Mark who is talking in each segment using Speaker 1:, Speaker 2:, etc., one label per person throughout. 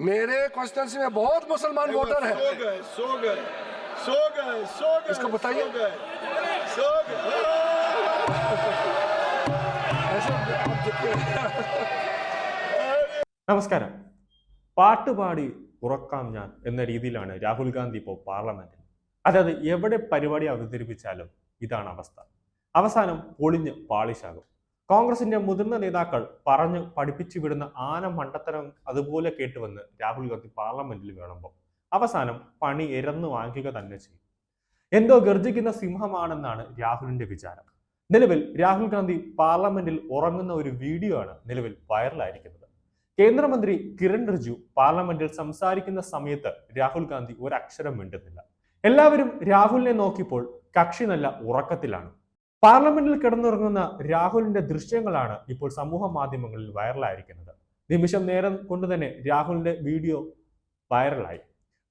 Speaker 1: मेरे कॉन्स्टिट्यूंसी में बहुत मुसलमान
Speaker 2: It was
Speaker 1: वोटर है
Speaker 2: So good, so good, so good, so good.
Speaker 1: इसको बताइए।
Speaker 2: So good, so good.
Speaker 1: ऐसे आप देखते हैं।
Speaker 3: നമസ്കാരം പാട്ടുപാടി ഉറക്കാം ഞാൻ എന്ന രീതിയിലാണ് രാഹുൽ ഗാന്ധി ഇപ്പോൾ പാർലമെന്റിൽ അതായത് എവിടെ പരിപാടി അവതരിപ്പിച്ചാലും ഇതാണ് അവസ്ഥ അവസാനം പൊളിഞ്ഞ് പാളിശാകും കോൺഗ്രസിന്റെ മുതിർന്ന നേതാക്കൾ പറഞ്ഞു പഠിപ്പിച്ചു വിടുന്ന ആന മണ്ടത്തരം അതുപോലെ കേട്ടുവന്ന് രാഹുൽ ഗാന്ധി പാർലമെന്റിൽ വേണമ്പോൾ. അവസാനം പണി ഇരന്നു വാങ്ങിക്കുക തന്നെ ചെയ്യും. എന്തോ ഗർജിക്കുന്ന സിംഹമാണെന്നാണ് രാഹുലിന്റെ വിചാരം. നിലവിൽ രാഹുൽ ഗാന്ധി പാർലമെന്റിൽ ഉറങ്ങുന്ന ഒരു വീഡിയോ ആണ് നിലവിൽ വൈറലായിരിക്കുന്നത്. കേന്ദ്രമന്ത്രി കിരൺ റിജു പാർലമെന്റിൽ സംസാരിക്കുന്ന സമയത്ത് രാഹുൽ ഗാന്ധി ഒരക്ഷരം മിണ്ടുന്നില്ല. എല്ലാവരും രാഹുലിനെ നോക്കിയപ്പോൾ കക്ഷി നല്ല ഉറക്കത്തിലാണ്. പാർലമെന്റിൽ കിടന്നുറങ്ങുന്ന രാഹുലിന്റെ ദൃശ്യങ്ങളാണ് ഇപ്പോൾ സമൂഹ മാധ്യമങ്ങളിൽ വൈറലായിരിക്കുന്നത്. നിമിഷം നേരം കൊണ്ട് തന്നെ രാഹുലിന്റെ വീഡിയോ വൈറലായി.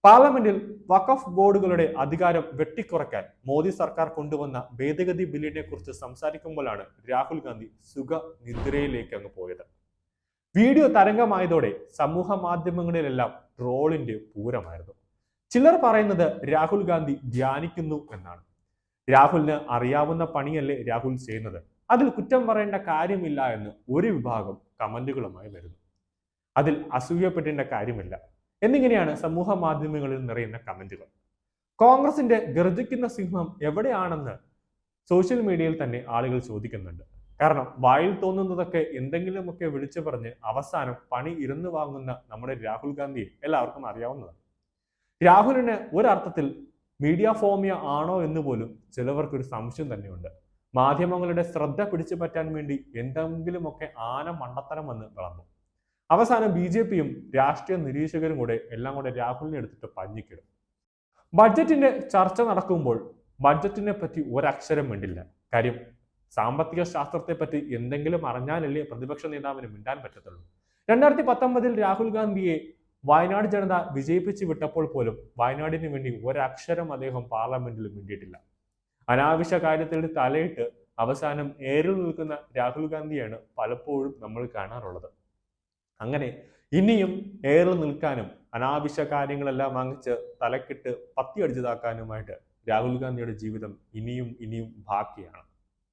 Speaker 3: പാർലമെന്റിൽ വഖഫ് ബോർഡുകളുടെ അധികാരം വെട്ടിക്കുറയ്ക്കാൻ മോദി സർക്കാർ കൊണ്ടുവന്ന ഭേദഗതി ബില്ലിനെ കുറിച്ച് സംസാരിക്കുമ്പോഴാണ് രാഹുൽ ഗാന്ധി സുഖ നിദ്രയിലേക്ക് അങ്ങ് പോയത്. വീഡിയോ തരംഗമായതോടെ സമൂഹ മാധ്യമങ്ങളിലെല്ലാം ട്രോളിന്റെ പൂരമായിരുന്നു. ചിലർ പറയുന്നത് രാഹുൽ ഗാന്ധി ധ്യാനിക്കുന്നു എന്നാണ്. രാഹുലിന് അറിയാവുന്ന പണിയല്ലേ രാഹുൽ ചെയ്യുന്നത്? അതിൽ കുറ്റം പറയേണ്ട കാര്യമില്ല എന്ന് ഒരു വിഭാഗം കമന്റുകളുമായി വരുന്നു. അതിൽ അസൂയപ്പെട്ടേണ്ട കാര്യമില്ല. എന്നിങ്ങനെയാണ് സമൂഹ മാധ്യമങ്ങളിൽ നിറയുന്ന കമന്റുകൾ. കോൺഗ്രസിന്റെ ഗർജിക്കുന്ന സിംഹം എവിടെയാണെന്ന് സോഷ്യൽ മീഡിയയിൽ തന്നെ ആളുകൾ ചോദിക്കുന്നുണ്ട്. കാരണം വായിൽ തോന്നുന്നതൊക്കെ എന്തെങ്കിലുമൊക്കെ വിളിച്ചു പറഞ്ഞ് അവസാനം പണി ഇരുന്ന് വാങ്ങുന്ന നമ്മുടെ രാഹുൽ ഗാന്ധിയെ എല്ലാവർക്കും അറിയാവുന്നതാണ്. രാഹുലിന് ഒരർത്ഥത്തിൽ മീഡിയ ഫോമിയ ആണോ എന്ന് പോലും ചിലവർക്കൊരു സംശയം തന്നെയുണ്ട്. മാധ്യമങ്ങളുടെ ശ്രദ്ധ പിടിച്ചു പറ്റാൻ വേണ്ടി എന്തെങ്കിലുമൊക്കെ ആന മണ്ടത്തരം വന്ന് വിളമ്പും. അവസാനം ബി ജെ പിയും രാഷ്ട്രീയ നിരീക്ഷകരും കൂടെ എല്ലാം കൂടെ രാഹുലിനെ എടുത്തിട്ട് പഞ്ഞിക്കിടും. ബഡ്ജറ്റിന്റെ ചർച്ച നടക്കുമ്പോൾ ബഡ്ജറ്റിനെ പറ്റി ഒരക്ഷരം വേണ്ടില്ല കാര്യം സാമ്പത്തിക ശാസ്ത്രത്തെ പറ്റി എന്തെങ്കിലും അറിഞ്ഞാലല്ലേ പ്രതിപക്ഷ നേതാവിന് മിണ്ടാൻ പറ്റത്തുള്ളൂ. രണ്ടായിരത്തി പത്തൊമ്പതിൽ രാഹുൽ ഗാന്ധിയെ വയനാട് ജനത വിജയിപ്പിച്ചു വിട്ടപ്പോൾ പോലും വയനാടിന് വേണ്ടി ഒരക്ഷരം അദ്ദേഹം പാർലമെന്റിൽ മിണ്ടിയിട്ടില്ല. അനാവശ്യ കാര്യത്തിൽ തലയിട്ട് അവസാനം ഏറിൽ നിൽക്കുന്ന രാഹുൽ ഗാന്ധിയാണ് പലപ്പോഴും നമ്മൾ കാണാറുള്ളത്. അങ്ങനെ ഇനിയും ഏറിൽ നിൽക്കാനും അനാവശ്യ കാര്യങ്ങളെല്ലാം വാങ്ങിച്ച് തലക്കിട്ട് പത്തി അടിച്ചതാക്കാനുമായിട്ട് രാഹുൽ ഗാന്ധിയുടെ ജീവിതം ഇനിയും ഇനിയും ബാക്കിയാണ്.